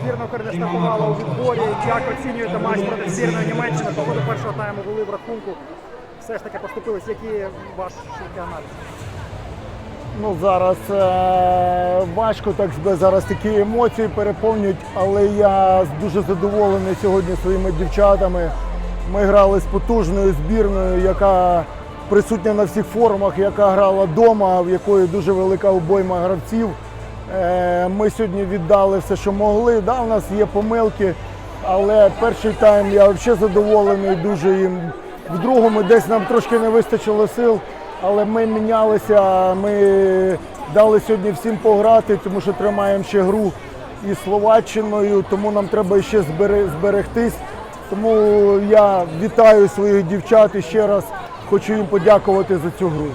збірна стартувала у відборі. Як оцінюєте матч проти збірної Німеччини? По ходу першого тайму були в рахунку. Все ж таки поступились. Які ваш швидкий аналіз? Ну зараз е- важко так себе зараз такі емоції переповнюють, але я дуже задоволений сьогодні своїми дівчатами. Ми грали з потужною збірною, яка присутня на всіх форумах, яка грала вдома, в якої дуже велика обойма гравців. Е, Ми сьогодні віддали все, що могли. Да, у нас є помилки, але перший тайм я взагалі задоволений дуже їм. В другому десь нам трошки не вистачило сил, але ми мінялися. Ми дали сьогодні всім пограти, тому що тримаємо ще гру із Словаччиною, тому нам треба ще зберегтись. Тому я вітаю своїх дівчат і ще раз хочу їм подякувати за цю гру.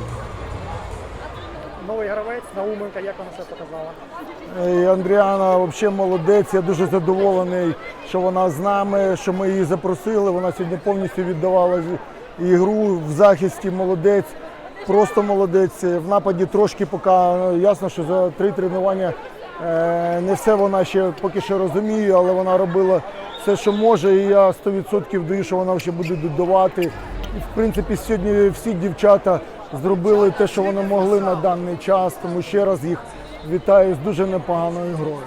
Новий гравець Науменка, як вона себе показала? І Андріана взагалі молодець. Я дуже задоволений, що вона з нами, що ми її запросили. Вона сьогодні повністю віддавала ігру в захисті. Молодець, просто молодець. В нападі трошки поки ясно, що за три тренування е, не все вона ще поки що розуміє, але вона робила все, що може. І я 100% даю, що вона ще буде додавати. В принципі, сьогодні всі дівчата зробили те, що вони могли на даний час. Тому ще раз їх вітаю з дуже непоганою грою.